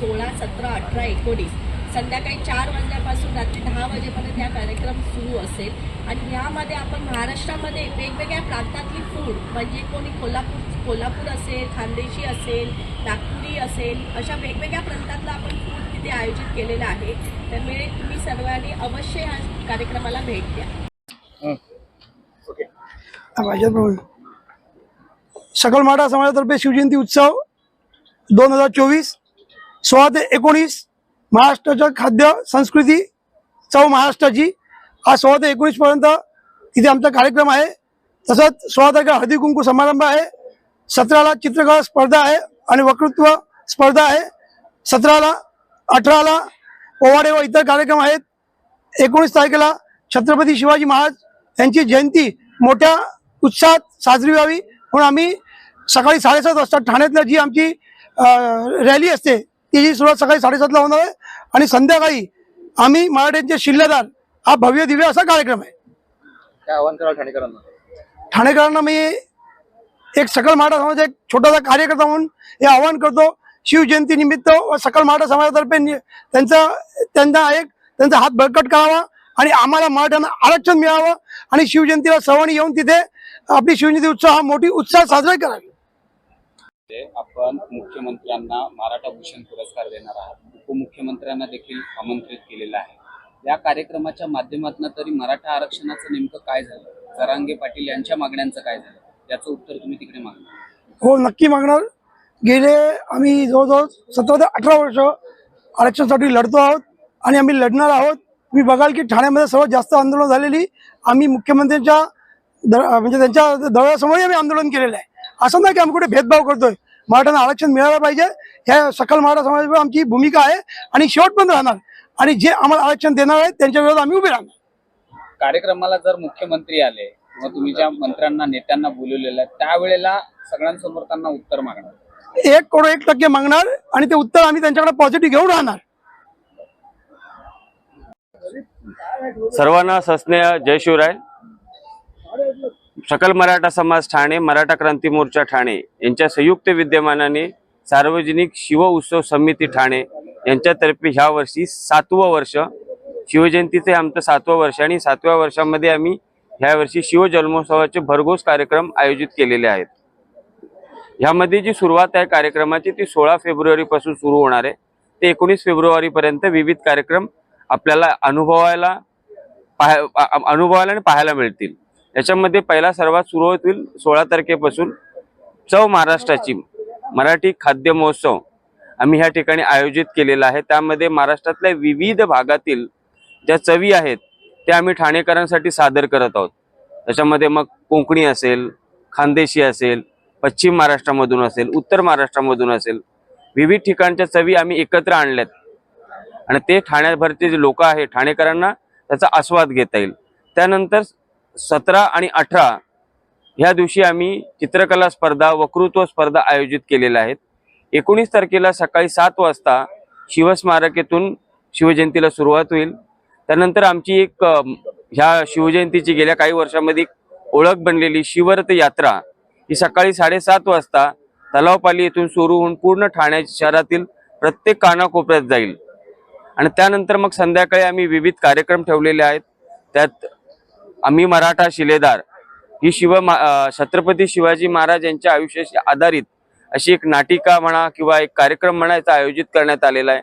सोळा सतरा अठरा एकोणीस. संध्याकाळी चार वाजल्यापासून रात्री दहा वाजेपर्यंत हा कार्यक्रम सुरू असेल. आणि यामध्ये आपण महाराष्ट्रामध्ये वेगवेगळ्या प्रांतातली फूड म्हणजे कोणी कोल्हापूर कोल्हापूर असेल खानदेशी असेल नागपुरी असेल अशा वेगवेगळ्या प्रांतातलं आपण फूड तिथे आयोजित केलेलं आहे. त्यामुळे तुम्ही सर्वांनी अवश्य या कार्यक्रमाला भेट द्या. सकल माडा समाजातर्फे शिवजयंती उत्सव दोन हजार चोवीस सोळा ते एकोणीस महाराष्ट्राच्या खाद्य संस्कृती चव महाराष्ट्राची. आज सोळा ते एकोणीसपर्यंत तिथे आमचा कार्यक्रम आहे. तसंच सोळा तारखेला हळदी कुंकू समारंभ आहे. सतराला चित्रकला स्पर्धा आहे आणि वक्तृत्व स्पर्धा आहे. सतराला अठराला पोवाडे व इतर कार्यक्रम आहेत. एकोणीस तारखेला छत्रपती शिवाजी महाराज यांची जयंती मोठ्या उत्साहात साजरी व्हावी. म्हणून आम्ही सकाळी साडेसात वाजता ठाण्यातल्या जी आमची रॅली असते तिची सुरुवात सकाळी साडेसातला होणार आहे. आणि संध्याकाळी आम्ही मराठ्यांचे शिल्लेदार हा भव्य दिव्य असा कार्यक्रम आहे. काय आव्हान कराल ठाणेकरांना? ठाणेकरांना मी एक सकल मराठा समाजाचा एक छोटासा कार्यकर्ता म्हणून हे आवाहन करतो. शिवजयंती निमित्त व सकल मराठा समाजातर्फे नि- त्यांचा त्यांचा एक त्यांचा हात बळकट करावा आणि आम्हाला मराठ्यांना आरक्षण मिळावं आणि शिवजयंतीला सर्वांनी येऊन तिथे आपली शिवजयंती उत्सव हा मोठी उत्साह साजरा करावी. आपण मुख्यमंत्र्यांना मराठा भूषण पुरस्कार देणार आहात. उपमुख्यमंत्र्यांना देखील आमंत्रित केलेलं आहे. या कार्यक्रमाच्या माध्यमातून तरी मराठा आरक्षणाचं नेमकं काय झालं? जरांगे पाटील यांच्या मागण्यांचं काय झालं? याचं उत्तर तुम्ही तिकडे मागणार हो नक्की मागणार. गेले आम्ही जवळजवळ सतरा ते अठरा वर्ष आरक्षणासाठी लढतो आहोत आणि आम्ही लढणार आहोत. तुम्ही बघाल की ठाण्यामध्ये सर्वात जास्त आंदोलन झालेली आम्ही मुख्यमंत्र्यांच्या द- म्हणजे त्यांच्या दळासमोरही आम्ही आंदोलन केलेलं आहे. असं नाही की आम्ही कुठे भेदभाव करतोय. मराठ्यांना आरक्षण मिळालं पाहिजे. ह्या सकल मराठा समाजावर आमची भूमिका आहे आणि शेवटपर्यंत राहणार. आणि जे आम्हाला आरक्षण देणार आहेत त्यांच्या विरोधात आम्ही उभे राहणार. कार्यक्रमाला जर मुख्यमंत्री आले किंवा तुम्ही ज्या मंत्र्यांना नेत्यांना बोलवलेलं आहे त्यावेळेला सगळ्यांसमोर त्यांना उत्तर मागणार. एक करोड एक टक्के मागणार आणि ते उत्तर आम्ही त्यांच्याकडे पॉझिटिव्ह घेऊन राहणार. सर्वांना सस्नेह जय शिवराय. सकल मराठा समाज ठाणे मराठा क्रांती मोर्चा ठाणे यांच्या संयुक्त विद्यमानाने सार्वजनिक शिव उत्सव समिती ठाणे यांच्यातर्फे ह्या वर्षी सातवं वर्ष. शिवजयंतीचे आमचं सातवं वर्ष आणि सातव्या वर्षामध्ये आम्ही ह्या वर्षी शिवजन्मोत्सवाचे भरघोस कार्यक्रम आयोजित केलेले आहेत. ह्यामध्ये जी सुरुवात आहे कार्यक्रमाची ती सोळा फेब्रुवारी पासून सुरू होणार आहे. ते एकोणीस फेब्रुवारीपर्यंत विविध कार्यक्रम आपल्याला अनुभवायला पाह अनुभवायला आणि पाहायला मिळतील. याच्यामध्ये पहिला सर्वात सुरू होईल सोळा तारखेपासून चव महाराष्ट्राची मराठी खाद्य महोत्सव आम्ही ह्या ठिकाणी आयोजित केलेला आहे. त्यामध्ये महाराष्ट्रातल्या विविध भागातील ज्या चवी आहेत त्या आम्ही ठाणेकरांसाठी सादर करत आहोत. त्याच्यामध्ये मग कोकणी असेल खानदेशी असेल पश्चिम महाराष्ट्रामधून असेल उत्तर महाराष्ट्रामधून असेल विविध ठिकाणच्या चवी आम्ही एकत्र आणल्यात. आणि ते ठाण्याभरचे जे लोक आहेत ठाणेकरांना त्याचा आस्वाद घेता येईल. त्यानंतर सतरा आणि अठरा ह्या दिवशी आम्ही चित्रकला स्पर्धा वक्तृत्व स्पर्धा आयोजित केलेल्या आहेत. एकोणीस तारखेला सकाळी सात वाजता शिवस्मारकेतून शिवजयंतीला सुरुवात होईल. त्यानंतर आमची एक ह्या शिवजयंतीची गेल्या काही वर्षामध्ये ओळख बनलेली शिवरथ यात्रा ही सकाळी साडेसात वाजता तलावपाली येथून सुरू होऊन पूर्ण ठाणे शहरातील प्रत्येक कानाकोपऱ्यात जाईल. आणि त्यानंतर मग संध्याकाळी आम्ही विविध कार्यक्रम ठेवलेले आहेत. त्यात आम्ही मराठा शिलेदार. ही शिव छत्रपती शिवाजी महाराज यांच्या आयुष्याशी आधारित अशी एक नाटिका म्हणा किंवा एक कार्यक्रम म्हणा याचा आयोजित करण्यात आलेला आहे.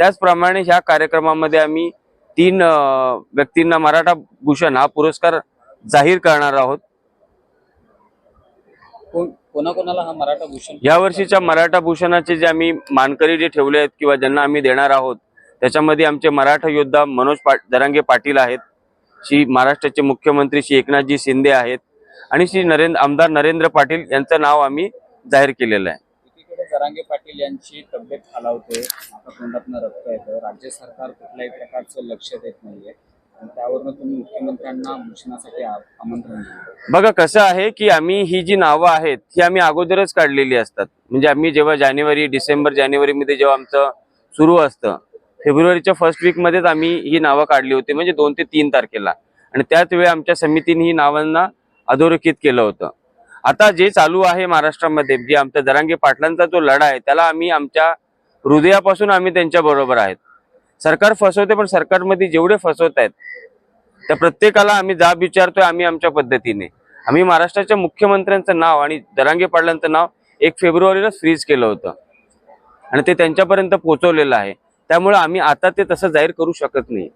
त्याचप्रमाणे ह्या कार्यक्रमामध्ये आम्ही तीन व्यक्तींना मराठा भूषण हा पुरस्कार जाहीर करणार आहोत. कोण कोणाकोणाला हा मराठा भूषण? या वर्षीच्या मराठा भूषणाचे जे आम्ही मानकरी जे ठेवले आहेत किंवा ज्यांना आम्ही देणार आहोत त्याच्यामध्ये आमचे मराठा योद्धा मनोज पा दरांगे पाटील आहेत. श्री महाराष्ट्राचे मुख्यमंत्री श्री एकनाथजी शिंदे आहेत आणि श्री नरेंद्र आमदार नरेंद्र पाटील यांचं नाव आम्ही जाहीर केलेलं आहे. जरांगे पाटील यांची तब्येत खालावते आता तोंडातनं रक्त येतं राज्य सरकार कुठल्याही प्रकारचं लक्ष देत नाहीये. त्यावरनं तुम्ही मुख्यमंत्र्यांना भूषणासाठी आमंत्रण बघा कसं आहे की आम्ही ही जी नावं आहेत ही आम्ही अगोदरच काढलेली असतात. म्हणजे आम्ही जेव्हा जानेवारी डिसेंबर जानेवारीमध्ये जेव्हा आमचं सुरू असतं फेब्रुवारीच्या फर्स्ट वीकमध्येच आम्ही ही नावं काढली होती म्हणजे दोन ते तीन तारखेला. आणि त्याच वेळी आमच्या समितीने ही नावांना अधोरेखित केलं होतं. आता जे चालू आहे महाराष्ट्रामध्ये जे आमच्या जरांगे पाटलांचा जो लढा आहे त्याला आम्ही आमच्या हृदयापासून आम्ही त्यांच्या बरोबर आहेत. सरकार फसवते पण सरकारमध्ये जेवढे फसवत आहेत त्या प्रत्येकाला आम्ही जाब विचारतोय आम्ही आमच्या पद्धतीने. आम्ही महाराष्ट्राच्या मुख्यमंत्र्यांचं नाव आणि दरांगे पाटलांचं नाव एक फेब्रुवारीला फ्रीज केलं होतं. आणि ते त्यांच्यापर्यंत पोहोचवलेलं आहे. त्यामुळे आम्ही आता ते तसं जाहीर करू शकत नाही.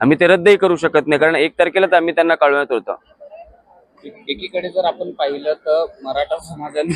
आम्ही ते रद्दही करू शकत नाही कारण एक तारखेलाच आम्ही त्यांना कळवत होतं. एकीकडे जर आपण पाहिलं तर मराठा समाजाने